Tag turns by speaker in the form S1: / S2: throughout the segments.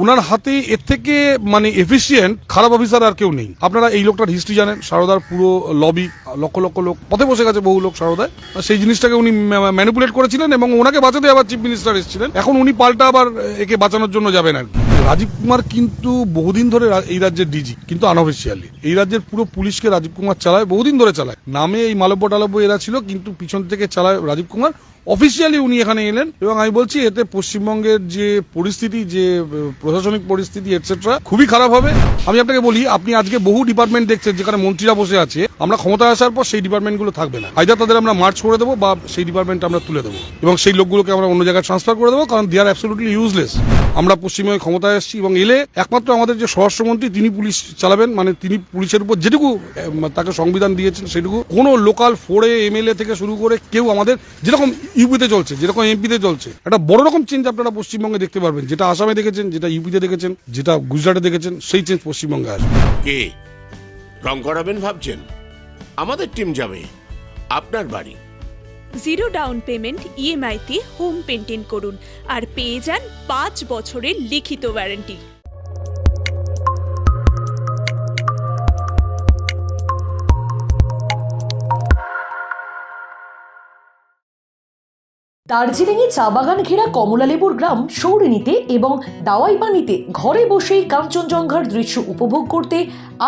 S1: ওনার হাতে এর থেকে মানে এফিসিয়েন্ট খারাপ অফিসার আর কেউ নেই। আপনারা এই লোকটার হিস্ট্রি জানেন, সারদার পুরো লবি লক্ষ লক্ষ লোক, পথে বসে গেছে বহু লোক সারদায়। সেই জিনিসটাকে উনি ম্যানিপুলেট করেছিলেন এবং ওনাকে বাঁচাতে আবার চিফ মিনিস্টার এসেছিলেন। এখন উনি পাল্টা আবার একে বাঁচানোর জন্য যাবেন আর কি। রাজীব কুমার কিন্তু বহুদিন ধরে এই রাজ্যের ডিজি কিন্তু আনঅফিসিয়ালি এই রাজ্যের পুরো পুলিশকে রাজীব কুমার চালায়, বহুদিন ধরে চালায়। নামে এই মালব্য টালব্য এরা ছিল, কিন্তু পিছন থেকে চালায় রাজীব কুমার। অফিসিয়ালি উনি এখানে এলেন এবং আমি বলছি এতে পশ্চিমবঙ্গের যে পরিস্থিতি, যে প্রশাসনিক পরিস্থিতি এটসেট্রা খুবই খারাপ হবে। আমি আপনাকে বলি, আপনি আজকে বহু ডিপার্টমেন্ট দেখছেন যেখানে মন্ত্রীরা বসে আছে। আমরা ক্ষমতায় আসার পর সেই ডিপার্টমেন্টগুলো থাকবে না। আইদার তাদের আমরা মার্চ করে দেবো বা সেই ডিপার্টমেন্ট আমরা তুলে দেবো। এবং সেই লোকগুলোকে আমরা অন্য জায়গায় ট্রান্সফার করে দেবো, কারণ দে আর অ্যাবসলুটলি ইউজলেস আমরা পশ্চিমবঙ্গে ক্ষমতায় এসেছি এবং এলে একমাত্র আমাদের যে স্বরাষ্ট্রমন্ত্রী, তিনি পুলিশ চালাবেন। মানে তিনি পুলিশের উপর যেটুকু তাকে সংবিধান দিয়েছেন, সেটুকু কোনো লোকাল ফোরে এমএলএ থেকে শুরু করে কেউ আমাদের যেরকম ইউপিতে চলছে যেরকম এমপিতে চলছে। একটা বড় রকম চেঞ্জ আপনারা পশ্চিমবঙ্গে দেখতে পারবেন। যেটা আসামে দেখেছেন যেটা ইউপিতে দেখেছেন যেটা গুজরাটে দেখেছেন সেই চেঞ্জ পশ্চিমবঙ্গে আসবে।
S2: কে? রং করাবেন ভাবছেন? আমাদের টিম যাবে। আপনার বাড়ি?
S3: জিরো ডাউন পেমেন্ট ইএমআইতে হোম পেন্টিং করুন। আর পেয়ে যান পাঁচ বছরের লিখিত ওয়ারেন্টি
S4: দার্জিলিংয়ে চা বাগান ঘেরা কমলালেবুর গ্রাম সৌরিনীতে এবং দাওয়াই পানিতে ঘরে বসেই কাঞ্চনজঙ্ঘার দৃশ্য উপভোগ করতে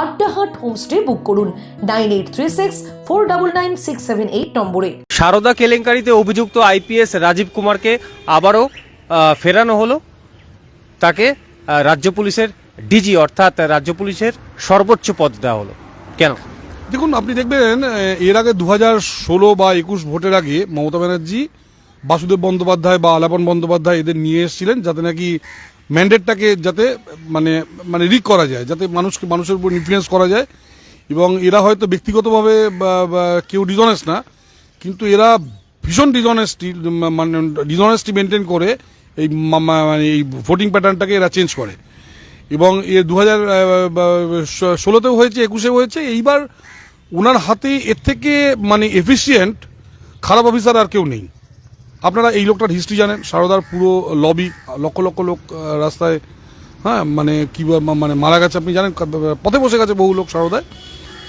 S4: আড্ডাহাট হোমস্টে বুক করুন nine eight three six four double nine six seven eight নম্বরে।
S5: সারদা কেলেঙ্কারিতে অভিযুক্ত আইপিএস রাজীব কুমারকে আবারও ফেরানো হলো। তাকে রাজ্য পুলিশের ডিজি অর্থাৎ রাজ্য পুলিশের সর্বোচ্চ পদ দেওয়া হলো। কেন?
S1: দেখুন আপনি দেখবেন এর আগে দু হাজার ষোলো বা একুশ ভোটের আগে মমতা ব্যানার্জি বাসুদেব বন্দ্যোপাধ্যায় বা আলাপন বন্দ্যোপাধ্যায় এদের নিয়ে এসেছিলেন যাতে নাকি ম্যান্ডেটটাকে যাতে মানে মানে রিক করা যায়, যাতে মানুষকে, মানুষের উপর ইনফ্লুয়েন্স করা যায়। এবং এরা হয়তো ব্যক্তিগতভাবে কেউ ডিজনেস না, কিন্তু এরা ভীষণ ডিজনেস্টি মানে ডিজনেস্টি মেনটেন করে এই মানে এই ভোটিং প্যাটার্নটাকে এরা চেঞ্জ করে। এবং এ দু হাজার ষোলোতেও হয়েছে একুশে হয়েছে, এইবার ওনার হাতে এর থেকে মানে এফিসিয়েন্ট খারাপ অফিসার আর কেউ নেই। আপনারা এই লোকটার হিস্ট্রি জানেন, সারদার পুরো লবি লক্ষ লক্ষ লোক রাস্তায় হ্যাঁ মানে কি মানে মারা গেছে, আপনি জানেন পথে বসে গেছে বহু লোক সারদায়।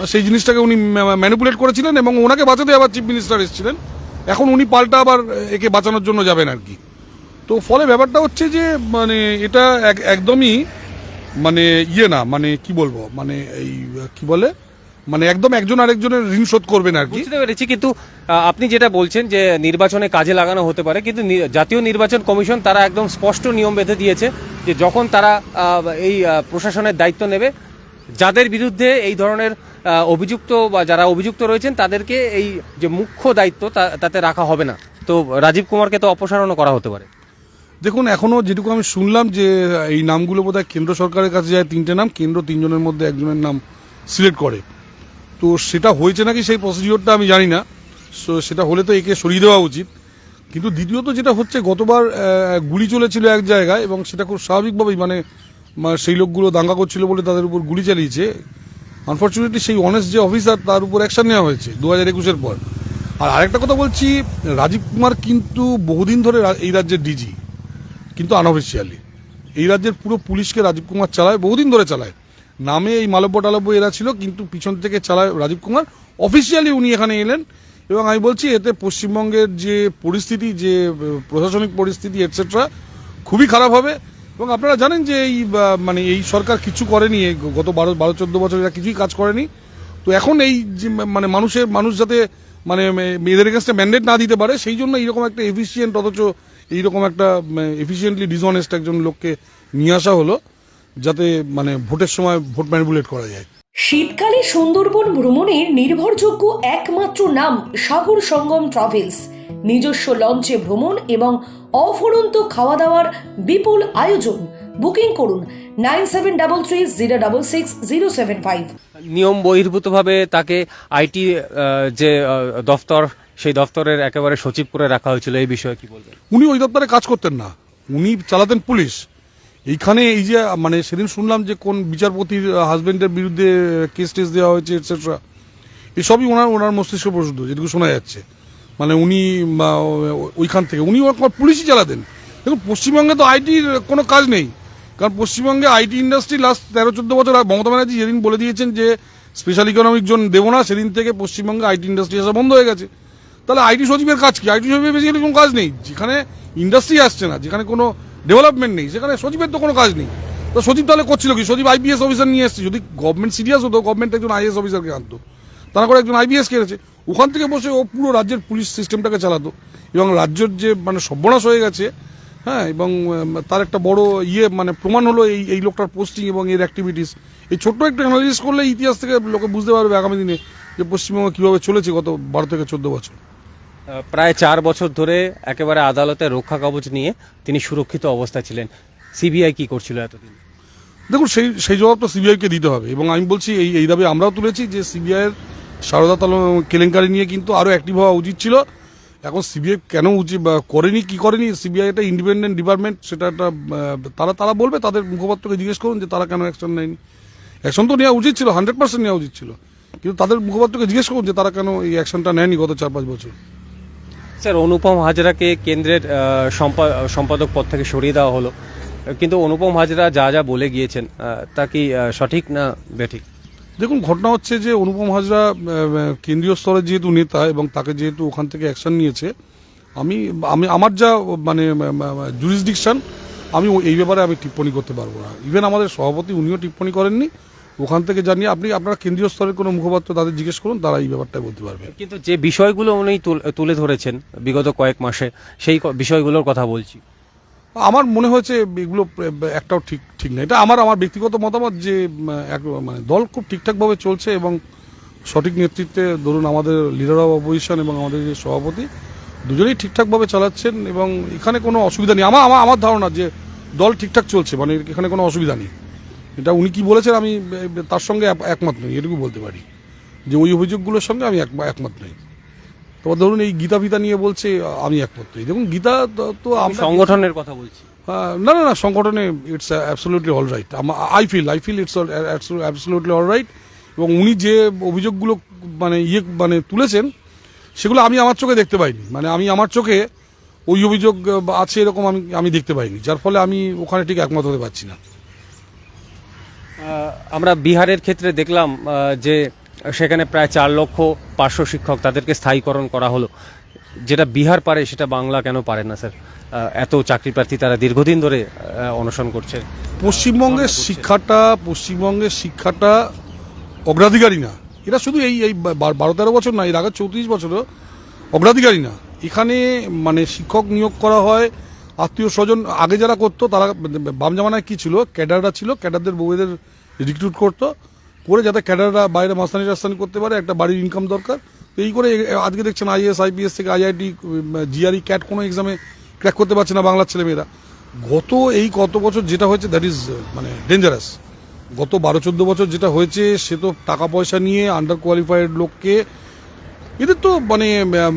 S1: সেই জিনিসটাকে উনি ম্যানিপুলেট করেছিলেন এবং ওনাকে বাঁচাতে আবার চিফ মিনিস্টার এসেছিলেন। এখন উনি পাল্টা আবার একে বাঁচানোর জন্য যাবেন আর কি। তো ফলে ব্যাপারটা হচ্ছে যে মানে এটা এক- একদমই মানে ইয়ে না মানে কি বলব মানে এই, কি বলে মানে একদম একজন আরেকজনের ঋণ শোধ করবেন আর কি।
S5: বুঝতে পেরেছি কিন্তু আপনি যেটা বলছেন যে নির্বাচনে কাজে লাগানো হতে পারে কিন্তু জাতীয় নির্বাচন কমিশন তারা একদম স্পষ্ট নিয়ম বেঁধে দিয়েছে যে যখন তারা এই প্রশাসনের দায়িত্ব নেবে যাদের বিরুদ্ধে এই ধরনের অভিযুক্ত বা যারা অভিযুক্ত রয়েছেন তাদেরকে এই যে মুখ্য দায়িত্ব তাতে রাখা হবে না। তো রাজীব কুমারকে তো অপসারণও করা হতে পারে।
S1: দেখুন এখনও যেটুকু আমি শুনলাম যে এই নামগুলো বোধহয় কেন্দ্র সরকারের কাছে যায় তিনটে নাম কেন্দ্র তিনজনের মধ্যে একজনের নাম সিলেক্ট করে। তো সেটা হয়েছে নাকি সেই প্রসিডিওরটা আমি জানি না। সো সেটা হলে তো একে সরিয়ে দেওয়া উচিত। কিন্তু দ্বিতীয়ত যেটা হচ্ছে, গতবার গুলি চলেছিল এক জায়গায় এবং সেটা খুব স্বাভাবিকভাবেই মানে সেই লোকগুলো দাঙ্গা করছিল বলে তাদের উপর গুলি চালিয়েছে। আনফর্চুনেটলি সেই অনেস্ট যে অফিসার তার উপর অ্যাকশন নেওয়া হয়েছে দু হাজার একুশের পর। আর আরেকটা কথা বলছি, রাজীব কুমার কিন্তু বহুদিন ধরে এই রাজ্যের ডিজি কিন্তু আনঅফিসিয়ালি এই রাজ্যের পুরো পুলিশকে রাজীব কুমার চালায়, বহুদিন ধরে চালায়। নামে এই মালব্য টালব্য এরা ছিল, কিন্তু পিছন থেকে চালায় রাজীব কুমার অফিসিয়ালি উনি এখানে এলেন। এবং আমি বলছি, এতে পশ্চিমবঙ্গের যে পরিস্থিতি, যে প্রশাসনিক পরিস্থিতি এটসেট্রা খুবই খারাপ হবে। এবং আপনারা জানেন যে এই মানে এই সরকার কিছু করেনি গত বারো বারো, চোদ্দ বছর এরা কিছুই কাজ করেনি। তো এখন এই মানে মানুষের, মানুষ যাতে মানে মেয়েদের কাছে ম্যান্ডেট না দিতে পারে, সেই জন্য এইরকম একটা এফিসিয়েন্ট অথচ এইরকম একটা এফিসিয়েন্টলি ডিসঅনেস্ট একজন লোককে নিয়ে আসা হলো। যাতে মানে ভোটের সময় ভোট ম্যানিপুলেট করা যায়।
S4: শীতকালে সুন্দরবন ভ্রমণের নির্ভরযোগ্য একমাত্র নাম সাগর সঙ্গম ট্রাভেলস। নিজস্ব লঞ্চে ভ্রমণ এবং অফুরন্ত খাওয়া দাওয়ার বিপুল আয়োজন। বুকিং করুন nine seven double three zero double six zero seven five.
S5: নিয়ম বহির্ভূতভাবে তাকে আইটি যে দফতর সেই দফতরের একেবারে সচিব করে রাখা হয়েছিল। এই বিষয়ে কি বলবেন?
S1: উনি ওই দপ্তরে কাজ করতেন না। উনি চালাতেন পুলিশ। এইখানে এই যে মানে সেদিন শুনলাম যে কোন বিচারপতির হাজবেন্ডের বিরুদ্ধে কেস টেস দেওয়া হয়েছে এটসেট্রা এসবই ওনার ওনার মস্তিষ্ক প্রসূত, যেটুকু শোনা যাচ্ছে। মানে উনি ওইখান থেকে, উনি পুলিশই চালাতেন। দেখুন, পশ্চিমবঙ্গে তো আইটির কোনো কাজ নেই। কারণ পশ্চিমবঙ্গে আইটি ইন্ডাস্ট্রি লাস্ট তেরো, চোদ্দ বছর মমতা ব্যানার্জি যেদিন বলে দিয়েছেন যে স্পেশাল ইকোনমিক জোন দেবো না, সেদিন থেকে পশ্চিমবঙ্গে আইটি ইন্ডাস্ট্রি আসা বন্ধ হয়ে গেছে। তাহলে আইটি সচিবের কাজ কি? আইটি সচিবের বেসিক্যালি কোনো কাজ নেই। যেখানে ইন্ডাস্ট্রি আসছে না, যেখানে কোনো ডেভেলপমেন্ট নেই, সেখানে সচিবের তো কোনো কাজ নেই। তো সচিব তাহলে করছিল কি? সচিব আইপিএস অফিসার নিয়ে এসছে। যদি গভর্নমেন্ট সিরিয়াস হতো গভর্নমেন্ট একজন আইএস অফিসারকে আনতো। তারা করে একজন আইপিএস কেড়েছে ওখান থেকে বসে ও পুরো রাজ্যের পুলিশ সিস্টেমটাকে চালাতো। এবং রাজ্যের যে মানে সর্বনাশ হয়ে গেছে হ্যাঁ এবং তার একটা বড় ইয়ে মানে প্রমাণ হলো এই এই লোকটার পোস্টিং এবং এর অ্যাক্টিভিটিস এই ছোট্ট একটা অ্যানালিসিস করলে ইতিহাস থেকে লোকে বুঝতে পারবে আগামী দিনে যে পশ্চিমবঙ্গ কীভাবে চলেছে গত বারো থেকে চোদ্দ বছর।
S5: প্রায় চার বছর ধরে একেবারে আদালতে রক্ষা কবচ নিয়ে তিনি সুরক্ষিত অবস্থায় ছিলেন। সিবিআই কি করছিল এতদিন?
S1: দেখুন, সেই সেই জবাবটা সিবিআইকে দিতে হবে এবং আমি বলছি এই এই দাবি আমরাও তুলেছি যে সিবিআইয়ের সারদা তাল কেলেঙ্কারি নিয়ে কিন্তু আরও অ্যাক্টিভ হওয়া উচিত ছিল। এখন সিবিআই কেন উচিত করেনি, কি করেনি, সিবিআই একটা ইন্ডিপেন্ডেন্ট ডিপার্টমেন্ট সেটা একটা তারা তারা বলবে, তাদের মুখপাত্রকে জিজ্ঞেস করুন যে তারা কেন অ্যাকশন নেয়নি। অ্যাকশন তো নেওয়া উচিত ছিল হান্ড্রেড পার্সেন্ট নেওয়া উচিত ছিল। কিন্তু তাদের মুখপাত্রকে জিজ্ঞেস করুন যে তারা কেন এই অ্যাকশনটা নেয়নি গত চার, পাঁচ বছর।
S5: স্যার, অনুপম হাজরাকে কেন্দ্রের সম্পাদক পদ থেকে সরিয়ে দেওয়া হলো। কিন্তু অনুপম হাজরা যা যা বলে গিয়েছেন তা কি সঠিক না বেঠিক?
S1: দেখুন, ঘটনা হচ্ছে যে অনুপম হাজরা কেন্দ্রীয় স্তরে যেহেতু নেতা এবং তাকে যেহেতু ওখান থেকে অ্যাকশন নিয়েছে, আমি আমি, আমার যা মানে জুরিসডিকশন আমি এই ব্যাপারে আমি টিপ্পণী করতে পারব না। ইভেন আমাদের সভাপতি, উনিও টিপ্পণী করেননি। ওখান থেকে জানিয়ে আপনি আপনারা কেন্দ্রীয় স্তরের কোনো মুখপাত্র তাদের জিজ্ঞেস করুন তারা এই ব্যাপারটা বলতে পারবে।
S5: কিন্তু যে বিষয়গুলো উনি তুল- ধরেছেন বিগত কয়েক মাসে সেই বিষয়গুলোর কথা বলছি।
S1: আমার মনে হয়েছে এগুলো একটাও ঠিক ঠিক না। এটা আমার আমার ব্যক্তিগত মতামত যে এক মানে দল খুব ঠিকঠাকভাবে চলছে এবং সঠিক নেতৃত্বে ধরুন আমাদের লিডার অফ অপোজিশন এবং আমাদের যে সভাপতি দুজনেই ঠিকঠাকভাবে চালাচ্ছেন এবং এখানে কোনো অসুবিধা নেই। আমার আমার আমার ধারণা যে দল ঠিকঠাক চলছে মানে এখানে কোনো অসুবিধা নেই। এটা উনি কি বলেছেন আমি তার সঙ্গে এক- একমত নই এটুকু বলতে পারি। যে ওই অভিযোগগুলোর সঙ্গে আমি এক- একমত নই। তোমার ধরুন এই গীতা ফিতা নিয়ে বলছে আমি একমত নই। দেখুন গীতা তো-
S5: সংগঠনের কথা বলছি।
S1: Uh, না না না সংগঠনে it's absolutely all right I feel I feel it's absolutely all right এবং উনি যে অভিযোগগুলো মানে ইয়ে মানে তুলেছেন সেগুলো আমি আমার চোখে দেখতে পাইনি। মানে আমি আমার চোখে ওই অভিযোগ আছে এরকম আমি আমি দেখতে পাইনি। যার ফলে আমি ওখানে ঠিক একমত হতে পারছি না।
S5: আমরা বিহারের ক্ষেত্রে দেখলাম যে সেখানে প্রায় চার লক্ষ পার্শ্ব শিক্ষক তাদেরকে স্থায়ীকরণ করা হলো। যেটা বিহার পারে সেটা বাংলা কেন পারে না স্যার? এত চাকরি প্রার্থী তারা দীর্ঘদিন ধরে অনশন করছে।
S1: পশ্চিমবঙ্গের শিক্ষাটা পশ্চিমবঙ্গের শিক্ষাটা অগ্রাধিকারী না। এটা শুধু এই এই বারো তেরো বছর না এর আগে চৌত্রিশ বছরও অগ্রাধিকারী না। এখানে মানে শিক্ষক নিয়োগ করা হয় আত্মীয় স্বজন আগে যারা করতো তারা বাম জামানায় কী ছিল? ক্যাডাররা ছিল ক্যাডারদের বউদের রিক্রুট করতো, করে যাতে ক্যাডাররা বাইরে মাস্তানি টাস্তানি করতে পারে, একটা বাড়ির ইনকাম দরকার। তো এই করে আজকে দেখছেন আইএস আইপিএস থেকে আইআইটি জিআরই ক্যাট কোনো এক্সামে ক্র্যাক করতে পারছে না বাংলার ছেলেমেয়েরা। গত এই কত বছর যেটা হয়েছে দ্যাট ইজ মানে ডেঞ্জারাস গত বারো, চোদ্দ বছর যেটা হয়েছে, সে তো টাকা পয়সা নিয়ে আন্ডার কোয়ালিফাইড লোককে, এদের তো মানে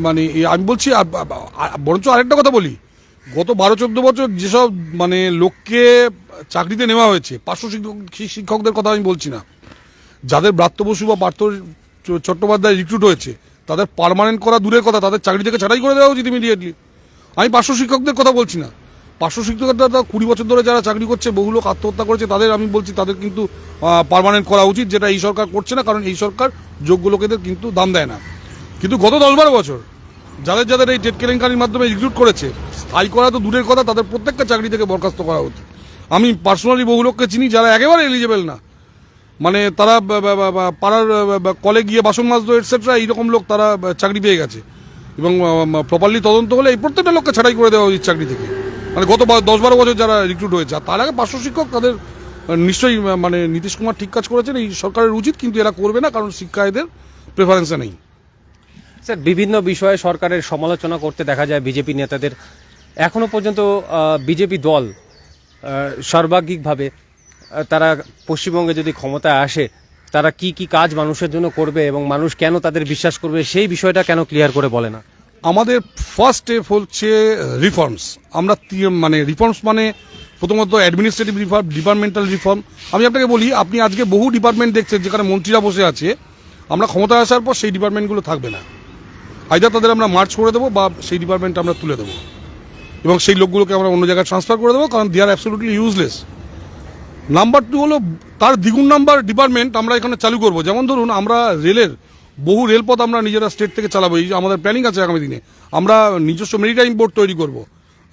S1: মানে আমি বলছি বরঞ্চ আরেকটা কথা বলি। গত বারো, চোদ্দ বছর যেসব মানে লোককে চাকরিতে নেওয়া হয়েছে, পার্শ্ব শিক্ষক, শিক্ষকদের কথা আমি বলছি না, যাদের ব্রাত্য বসু বা পার্থ চট্টোপাধ্যায় রিক্রুট হয়েছে, তাদের পারমানেন্ট করা দূরের কথা, তাদের চাকরি থেকে ছাড়াই করে দেওয়া উচিত ইমিডিয়েটলি আমি পার্শ্ব শিক্ষকদের কথা বলছি না। পার্শ্ব শিক্ষকরা কুড়ি বছর ধরে যারা চাকরি করছে, বহু লোক আত্মহত্যা করেছে, তাদের আমি বলছি, তাদের কিন্তু পারমানেন্ট করা উচিত, যেটা এই সরকার করছে না, কারণ এই সরকার যোগ্য লোকেদের কিন্তু দাম দেয় না। কিন্তু গত দশ, বারো বছর, যাদের যাদের এই টেট কেলেঙ্কারির মাধ্যমে রিক্রুট করেছে স্থায়ী করা তো দূরের কথা, তাদের প্রত্যেকটা চাকরি থেকে বরখাস্ত করা উচিত। আমি পার্সোনালি বহু লোককে চিনি যারা একেবারে এলিজেবল না। মানে তারা পাড়ার কলে গিয়ে বাসন মাজতো এটসেট্রা এইরকম লোক তারা চাকরি পেয়ে গেছে। এবং প্রপারলি তদন্ত হলে এই প্রত্যেকটা লোককে ছাড়াই করে দেওয়া উচিত চাকরি থেকে। মানে গত দশ বারো বছর যারা রিক্রুট হয়েছে, আর তার আগে পার্শ্ব শিক্ষক তাদের নিশ্চয়ই মানে নীতিশ কুমার ঠিক কাজ করেছেন, এই সরকারের উচিত, কিন্তু এরা করবে না, কারণ শিক্ষা এদের প্রেফারেন্সে নেই।
S5: স্যার, বিভিন্ন বিষয়ে সরকারের সমালোচনা করতে দেখা যায়, বিজেপি নেতাদের। এখনও পর্যন্ত বিজেপি দল সর্বাঙ্গিকভাবে তারা পশ্চিমবঙ্গে যদি ক্ষমতায় আসে, তারা কি কি কাজ মানুষের জন্য করবে এবং মানুষ কেন তাদের বিশ্বাস করবে, সেই বিষয়টা কেন ক্লিয়ার করে বলে না?
S1: আমাদের ফার্স্ট স্টেপ হচ্ছে রিফর্মস আমরা মানে রিফর্মস মানে প্রথমত অ্যাডমিনিস্ট্রেটিভ রিফর্ম ডিপার্টমেন্টাল রিফর্ম আমি আপনাকে বলি, আপনি আজকে বহু ডিপার্টমেন্ট দেখছেন, যেখানে মন্ত্রীরা বসে আছে। আমরা ক্ষমতায় আসার পর সেই ডিপার্টমেন্টগুলো থাকবে না। আইদার তাদের আমরা মার্চ করে দেবো বা সেই ডিপার্টমেন্ট আমরা তুলে দেবো। এবং সেই লোকগুলোকে আমরা অন্য জায়গায় ট্রান্সফার করে দেবো, কারণ they are absolutely useless number two হলো, তার দ্বিগুণ নাম্বার ডিপার্টমেন্ট আমরা এখানে চালু করব। যেমন ধরুন, আমরা রেলের, বহু রেলপথ আমরা নিজেরা স্টেট থেকে চালাবো। এই আমাদের প্ল্যানিং আছে আগামী দিনে, আমরা নিজস্ব মেরিটাইম বোর্ড তৈরি করব।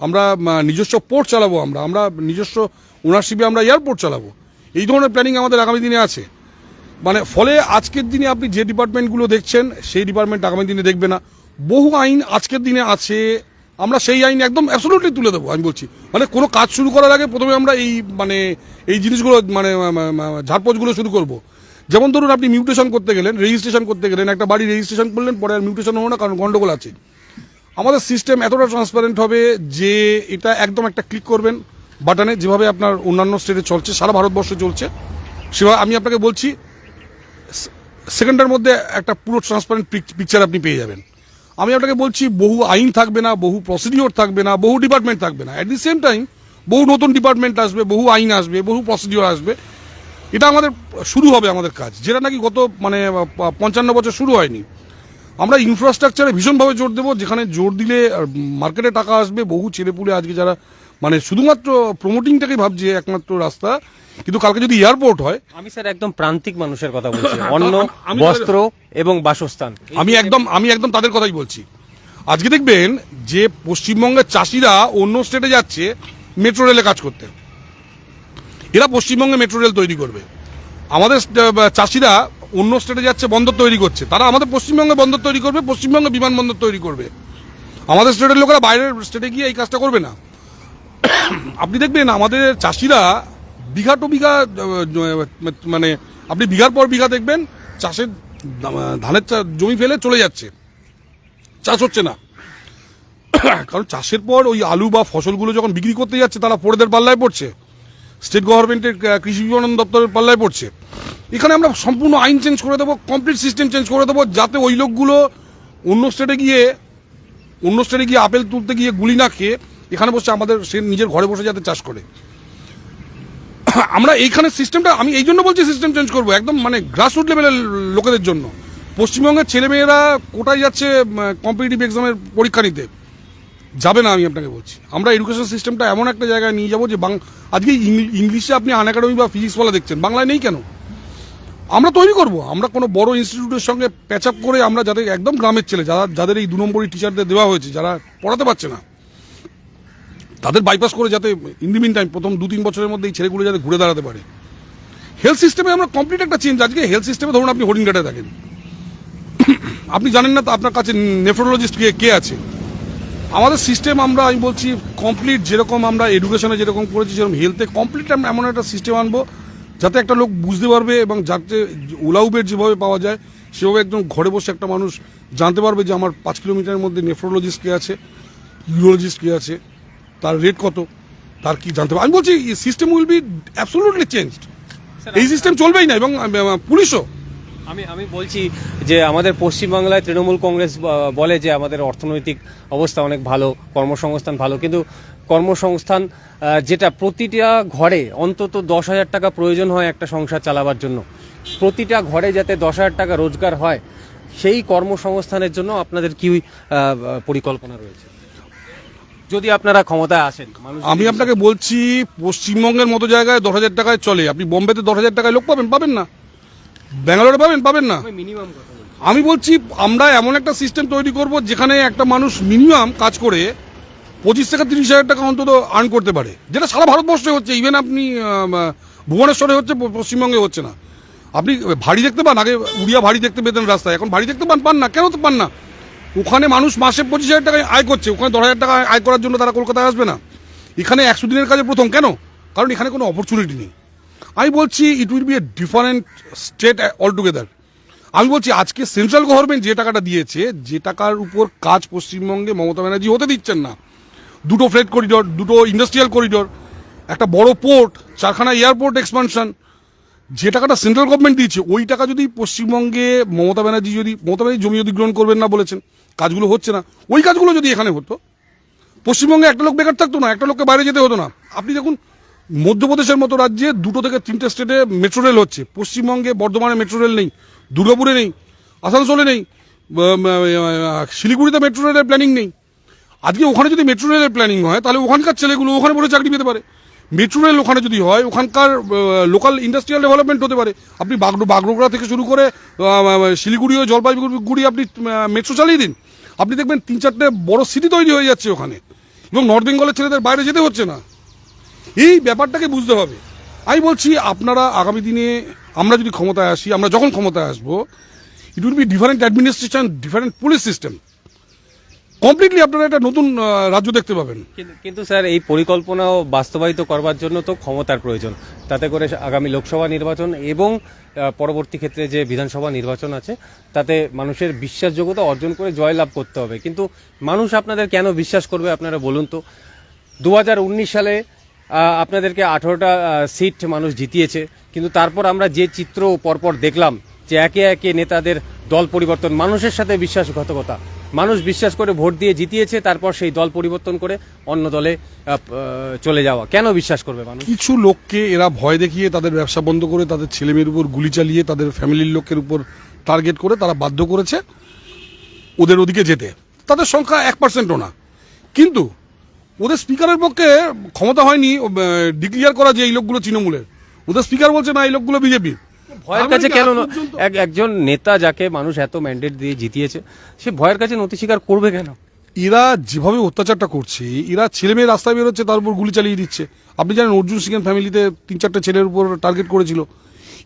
S1: আমরা নিজস্ব পোর্ট চালাবো আমরা। আমরা নিজস্ব ওনারশিপে আমরা এয়ারপোর্ট চালাবো। এই ধরনের প্ল্যানিং আমাদের আগামী দিনে আছে। মানে ফলে আজকের দিনে আপনি যে ডিপার্টমেন্টগুলো দেখছেন, সেই ডিপার্টমেন্ট আগামী দিনে দেখবে না। বহু আইন আজকের দিনে আছে আমরা সেই আইন একদম অ্যাবসলুটলি তুলে দেবো, আমি বলছি। মানে কোনো কাজ শুরু করার আগে প্রথমে আমরা এই মানে এই জিনিসগুলো মানে ঝাড়পোছগুলো শুরু করব। যেমন ধরুন আপনি মিউটেশন করতে গেলেন রেজিস্ট্রেশন করতে গেলেন, একটা বাড়ি রেজিস্ট্রেশন করলেন, পরে আর মিউটেশন হলো না, কারণ গন্ডগোল আছে। আমাদের সিস্টেম এতটা ট্রান্সপারেন্ট হবে যে এটা একদম একটা ক্লিক করবেন বাটনে যেভাবে আপনার অন্যান্য স্টেটে চলছে, সারা ভারতবর্ষে চলছে। সেভাবে আমি আপনাকে বলছি সেকেন্ডের মধ্যে একটা পুরো ট্রান্সপারেন্ট পিকচার আপনি পেয়ে যাবেন। আমি আপনাকে বলছি, বহু আইন থাকবে না, বহু প্রসিডিওর থাকবে না, বহু ডিপার্টমেন্ট থাকবে না। অ্যাট দি সেম টাইম বহু নতুন ডিপার্টমেন্ট আসবে, বহু আইন আসবে, বহু প্রসিডিওর আসবে। এটা আমাদের, শুরু হবে আমাদের কাজ। যেটা নাকি গত মানে পঞ্চান্ন বছর শুরু হয়নি। আমরা ইনফ্রাস্ট্রাকচারে ভীষণভাবে জোর দেবো। যেখানে জোর দিলে মার্কেটে টাকা আসবে, বহু ছেলেপুলে আজকে যারা মানে শুধুমাত্র প্রমোটিংটাকে ভাবছে একমাত্র রাস্তা কিন্তু কালকে যদি এয়ারপোর্ট হয়
S5: আমি স্যার একদম প্রান্তিক মানুষের কথা বলছি। অন্ন বস্ত্র এবং বাসস্থান।
S1: আমি একদম আমি একদম তাদের কথাই বলছি। আজকে দেখবেন যে পশ্চিমবঙ্গের চাষিরা অন্য স্টেটে যাচ্ছে মেট্রো রেলে কাজ করতে। এরা পশ্চিমবঙ্গে মেট্রো রেল তৈরি করবে। আমাদের চাষিরা অন্য স্টেটে যাচ্ছে বন্দর তৈরি করছে। তারা আমাদের পশ্চিমবঙ্গে বন্দর তৈরি করবে পশ্চিমবঙ্গে বিমানবন্দর তৈরি করবে। আমাদের স্টেটের লোকেরা বাইরের স্টেটে গিয়ে এই কাজটা করবে না। আপনি দেখবেন, আমাদের চাষিরা বিঘা টু বিঘা মানে আপনি বিঘার পর বিঘা দেখবেন, চাষের ধানের জমি ফেলে চলে যাচ্ছে। চাষ হচ্ছে না। কারণ চাষের পর ওই আলু বা ফসলগুলো যখন বিক্রি করতে যাচ্ছে, তারা পড়েদের পাল্লায় পড়ছে। স্টেট গভর্নমেন্টের কৃষি বিপণন দপ্তরের পাল্লায় পড়ছে। এখানে আমরা সম্পূর্ণ আইন চেঞ্জ করে দেবো, কমপ্লিট সিস্টেম চেঞ্জ করে দেবো, যাতে ওই লোকগুলো অন্য স্টেটে গিয়ে, অন্য স্টেটে গিয়ে আপেল তুলতে গিয়ে গুলি না খেয়ে এখানে বসে আমাদের সে নিজের ঘরে বসে যাতে চাষ করে। আমরা এইখানে সিস্টেমটা আমি এই জন্য বলছি সিস্টেম চেঞ্জ করব, একদম মানে গ্রাসরুট লেভেলের লোকেদের জন্য। পশ্চিমবঙ্গের ছেলেমেয়েরা কোটায় যাচ্ছে কম্পিটিটিভ এক্সামের পরীক্ষা নিতে। যাবে না আমি আপনাকে বলছি। আমরা এডুকেশন সিস্টেমটা এমন একটা জায়গায় নিয়ে যাব যে বাং, আজকে ইংলিশে আপনি আন একাডেমি বা ফিজিক্স বলা দেখছেন, বাংলায় নেই কেন? আমরা তৈরি করব, আমরা কোনো বড় ইনস্টিটিউটের সঙ্গে প্যাচ করে আমরা যাদের একদম গ্রামের ছেলে, যারা, যাদের এই দু নম্বরই টিচারদের দেওয়া হয়েছে, যারা পড়াতে পারছে না তাদের বাইপাস করে যাতে ইন দি মিন টাইম প্রথম দু, তিন বছরের মধ্যে এই ছেলেগুলো যাতে ঘুরে দাঁড়াতে পারে। হেলথ সিস্টেমে আমরা কমপ্লিট একটা চেঞ্জ আজকে হেলথ সিস্টেমে ধরুন আপনি হরিণঘাটে থাকেন। আপনি জানেন না তো আপনার কাছে নেফ্রোলজিস্ট কে কে আছে? আমাদের সিস্টেম আমরা, আমি বলছি কমপ্লিট যেরকম আমরা এডুকেশনে যেরকম করেছি যেরকম হেলথে কমপ্লিট আমরা এমন একটা সিস্টেম আনব, যাতে একটা লোক বুঝতে পারবে এবং যাতে ওলা উবের যেভাবে পাওয়া যায়, সেভাবে একদম ঘরে বসে একটা মানুষ জানতে পারবে যে আমার পাঁচ কিলোমিটারের মধ্যে নেফ্রোলজিস্ট কে আছে ইউরোলজিস্ট কে আছে। তার রেট কত? তার কি জানতে পারবে? আমি বলছি system will be absolutely changed এই সিস্টেম চলবেই না এবং পুলিশও।
S5: আমি আমি বলছি যে আমাদের পশ্চিমবাংলায় তৃণমূল কংগ্রেস বলে যে আমাদের অর্থনৈতিক অবস্থা অনেক ভালো কর্মসংস্থান ভালো কিন্তু কর্মসংস্থান যেটা প্রতিটা ঘরে অন্তত দশ হাজার টাকা প্রয়োজন হয় একটা সংসার চালাবার জন্য। প্রতিটা ঘরে যাতে দশ হাজার টাকা রোজগার হয় সেই কর্মসংস্থানের জন্য আপনাদের কি পরিকল্পনা রয়েছে? যদি আপনারা ক্ষমতায় আসেন
S1: আমি আপনাকে বলছি পশ্চিমবঙ্গের মতো জায়গায় দশ হাজার টাকায় চলে। আপনি বোম্বেতে দশ হাজার টাকায় লোক পাবেন? পাবেন না। ব্যাঙ্গালোরে পাবেন? পাবেন না।
S5: মিনিমাম
S1: আমি বলছি আমরা এমন একটা সিস্টেম তৈরি করব যেখানে একটা মানুষ মিনিমাম কাজ করে পঁচিশ থেকে তিরিশ হাজার টাকা অন্তত আর্ন করতে পারে। যেটা সারা ভারতবর্ষে হচ্ছে ইভেন আপনি ভুবনেশ্বরে হচ্ছে পশ্চিমবঙ্গে হচ্ছে না। আপনি ভারী দেখতে পান? আগে উড়িয়া ভারী দেখতে পেতেন রাস্তায়। এখন ভারী দেখতে পান? পান না। কেন তো পান না? ওখানে মানুষ মাসে পঁচিশ হাজার টাকা আয় করছে, ওখানে দশ হাজার টাকা আয় করার জন্য তারা কলকাতায় আসবে না। এখানে একশো দিনের কাজে প্রথম, কেন? কারণ এখানে কোনো অপরচুনিটি নেই। আমি বলছি it will be a different state all together আমি বলছি, আজকে সেন্ট্রাল গভর্নমেন্ট যে টাকাটা দিয়েছে, যে টাকার উপর কাজ পশ্চিমবঙ্গে মমতা ব্যানার্জি হতে দিচ্ছেন না। দুটো ফ্রেড করিডর দুটো ইন্ডাস্ট্রিয়াল করিডর একটা বড় পোর্ট চারখানা এয়ারপোর্ট এক্সপানশন যে টাকাটা সেন্ট্রাল গভর্নমেন্ট দিয়েছে, ওই টাকা যদি পশ্চিমবঙ্গে মমতা ব্যানার্জি যদি, মমতা ব্যানার্জি জমি অধিগ্রহণ করবেন না বলেছেন, কাজগুলো হচ্ছে না, ওই কাজগুলো যদি এখানে হতো, পশ্চিমবঙ্গে একটা লোক বেকার থাকতো না, একটা লোককে বাইরে যেতে হতো না। আপনি দেখুন, মধ্যপ্রদেশের মতো রাজ্যে দুটো থেকে তিনটে স্টেটে মেট্রো রেল হচ্ছে। পশ্চিমবঙ্গে বর্ধমানে মেট্রো রেল নেই, দুর্গাপুরে নেই, আসানসোলে নেই শিলিগুড়িতে মেট্রো রেলের প্ল্যানিং নেই। আজকে ওখানে যদি মেট্রো রেলের প্ল্যানিং হয়, তাহলে ওখানকার ছেলেগুলো ওখানে বসে চাকরি পেতে পারে। মেট্রো রেল ওখানে যদি হয়, ওখানকার লোকাল ইন্ডাস্ট্রিয়াল ডেভেলপমেন্ট হতে পারে। আপনি বাগডো বাগডোগরা থেকে শুরু করে শিলিগুড়ি ও জলপাইগুড়ি আপনি মেট্রো চালিয়ে দিন। আপনি দেখবেন তিন চারটে বড় সিটি তৈরি হয়ে যাচ্ছে ওখানে। এবং নর্থ বেঙ্গলের ছেলেদের বাইরে যেতে হচ্ছে না। এই ব্যাপারটাকে বুঝতে হবে। আমি বলছি, আপনারা আগামী দিনে, আমরা যদি ক্ষমতায় আসি, আমরা যখন ক্ষমতায় আসব it will be different administration different police system completely আপনারা একটা নতুন রাজ্য দেখতে পাবেন।
S5: কিন্তু- স্যার, এই পরিকল্পনা বাস্তবায়িত করবার জন্য তো ক্ষমতার প্রয়োজন। তাতে করে আগামী লোকসভা নির্বাচন এবং পরবর্তী ক্ষেত্রে যে বিধানসভা নির্বাচন আছে, তাতে মানুষের বিশ্বাসযোগ্যতা অর্জন করে জয়লাভ করতে হবে। কিন্তু মানুষ আপনাদের কেন বিশ্বাস করবে আপনারা বলুন তো? দু হাজার উনিশ সালে আপনাদেরকে আঠারোটা সিট মানুষ জিতিয়েছে। কিন্তু তারপর আমরা যে চিত্র পরপর দেখলাম, যে একে একে নেতাদের দল পরিবর্তন, মানুষের সাথে বিশ্বাসঘাতকতা মানুষ বিশ্বাস করে ভোট দিয়ে জিতিয়েছে, তারপর সেই দল পরিবর্তন করে অন্য দলে চলে যাওয়া। কেন বিশ্বাস করবে মানুষ?
S1: কিছু লোককে এরা ভয় দেখিয়ে তাদের ব্যবসা বন্ধ করে, তাদের ছেলেমেয়ের উপর গুলি চালিয়ে, তাদের ফ্যামিলির লোকের উপর টার্গেট করে তারা বাধ্য করেছে ওদের ওদিকে যেতে। তাদের সংখ্যা এক পার্সেন্টও না। কিন্তু ওদের স্পিকারের পক্ষে ক্ষমতা হয়নি ডিক্লিয়ার করা যে এই লোকগুলো তৃণমূলের। ওদের স্পিকার বলছে, না, এই লোকগুলো বিজেপি
S5: ভয়ের কাছে কেন একজন নেতা যাকে মানুষ এত ম্যান্ডেট দিয়ে জিতিয়েছে সে ভয়ের কাছে নথি স্বীকার করবে কেন?
S1: এরা যেভাবে অত্যাচারটা করছে এরা ছেলে মেয়ে রাস্তায় বেরোচ্ছে তার উপর গুলি চালিয়ে দিচ্ছে। আপনি জানেন অর্জুন সিংয়ের ফ্যামিলিতে তিন চারটে ছেলের উপর টার্গেট করেছিল।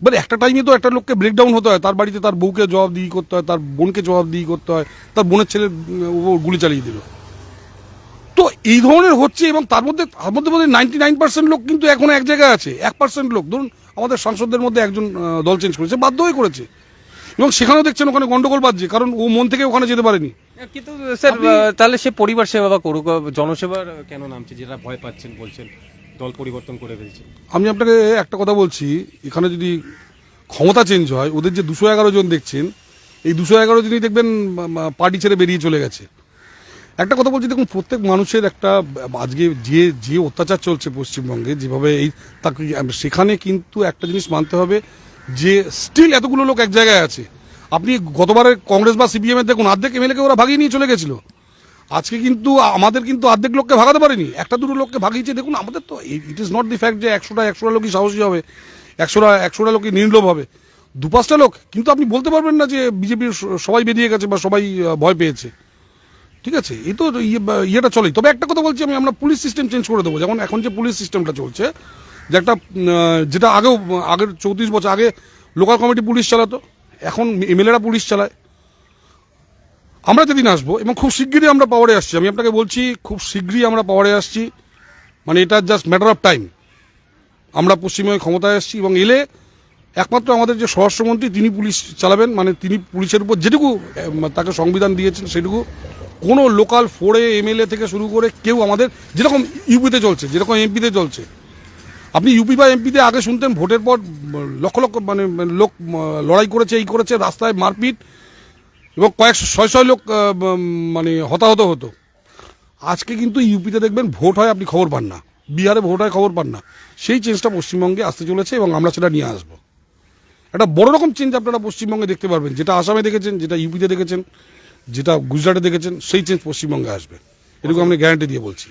S1: এবার একটা টাইমে তো একটা লোককে ব্রেকডাউন হতে হয়। তার বাড়িতে তার বউকে জবাবদিহি করতে হয় তার বোনকে জবাবদিহি করতে হয় তার বোনের ছেলের উপর গুলি চালিয়ে দিল। তো এই ধরনের হচ্ছে এবং তার মধ্যে তার মধ্যে মধ্যে নাইনটি নাইন পার্সেন্ট লোক কিন্তু এখনও এক জায়গায় আছে এক পার্সেন্ট লোক। ধরুন আমাদের সাংসদদের মধ্যে একজন দল চেঞ্জ করেছে বাধ্য হয়ে করেছে। এবং সেখানেও দেখছেন ওখানে গন্ডগোল বাজছে কারণ ও মন থেকে ওখানে যেতে পারেনি।
S5: কিন্তু স্যার তাহলে সে পরিবার সেবা বা করুক জনসেবার কেন নামছে যেটা ভয় পাচ্ছেন বলছেন দল পরিবর্তন করে ফেলছে?
S1: আমি আপনাকে একটা কথা বলছি এখানে যদি ক্ষমতা চেঞ্জ হয় ওদের যে দুশো এগারো জন দেখছেন এই দুশো এগারো জনই দেখবেন পার্টি ছেড়ে বেরিয়ে চলে গেছে। একটা কথা বলছি, দেখুন, প্রত্যেক মানুষের একটা, আজকে যে যে অত্যাচার চলছে পশ্চিমবঙ্গে, যেভাবে এই, তাকে, সেখানে কিন্তু একটা জিনিস মানতে হবে যে স্টিল এতগুলো লোক এক জায়গায় আছে। আপনি গতবারের কংগ্রেস বা সিপিএম এর দেখুন, অর্ধেক এমএলএকে ওরা ভাগিয়ে নিয়ে চলে গেছিল। আজকে কিন্তু আমাদের কিন্তু অর্ধেক লোককে ভাগাতে পারেনি। একটা দুটো লোককে ভাগিয়েছে, দেখুন, আমাদের তো it is not the fact যে একশোটা একশোটা লোকই সাহসী হবে, একশোটা একশোটা লোকই নির্লোভ হবে। দু পাঁচটা লোক, কিন্তু আপনি বলতে পারবেন না যে, বিজেপির সবাই বেরিয়ে গেছে বা সবাই ভয় পেয়েছে। ঠিক আছে? এই তো ইয়ে- ইয়েটা চলেই। তবে একটা কথা বলছি আমি, আমরা পুলিশ সিস্টেম চেঞ্জ করে দেবো। যেমন এখন যে পুলিশ সিস্টেমটা চলছে, যে একটা যেটা আগেও, আগের চৌত্রিশ বছর আগে লোকাল কমিটি পুলিশ চালাতো, এখন এমএলএরা পুলিশ চালায়। আমরা যেদিন আসব, এবং খুব শিগগিরই আমরা পাওয়ারে আসছি। আমি আপনাকে বলছি, খুব শীঘ্রই আমরা পাওয়ারে আসছি। মানে এটা জাস্ট ম্যাটার অফ টাইম আমরা পশ্চিমবঙ্গে ক্ষমতায় আসছি, এবং এলে একমাত্র আমাদের যে স্বরাষ্ট্রমন্ত্রী, তিনি পুলিশ চালাবেন। মানে তিনি পুলিশের উপর যেটুকু তাকে সংবিধান দিয়েছেন, সেটুকু কোনো লোকাল ফোরে এমএলএ থেকে শুরু করে কেউ আমাদের যেরকম ইউপিতে চলছে, যেরকম এমপিতে চলছে। আপনি ইউপি বা এমপিতে আগে শুনতেন, ভোটের পর লক্ষ লক্ষ মানে লোক লড়াই করেছে, এই করেছে, রাস্তায় মারপিট এবং কয়েকশো ছয় ছয় লোক মানে হতাহত হতো। আজকে কিন্তু ইউপিতে দেখবেন ভোট হয়, আপনি খবর পান না। বিহারে ভোট হয়, খবর পান না। সেই চেঞ্জটা পশ্চিমবঙ্গে আসতে চলেছে এবং আমরা সেটা নিয়ে আসব। একটা বড় রকম চেঞ্জ আপনারা পশ্চিমবঙ্গে দেখতে পারবেন, যেটা আসামে দেখেছেন, যেটা ইউপিতে দেখেছেন। যেটা গুজরাটে দেখেছেন সেই চেঞ্জ পশ্চিমবঙ্গে আসবে। এটুকু আমি গ্যারান্টি দিয়ে বলছি।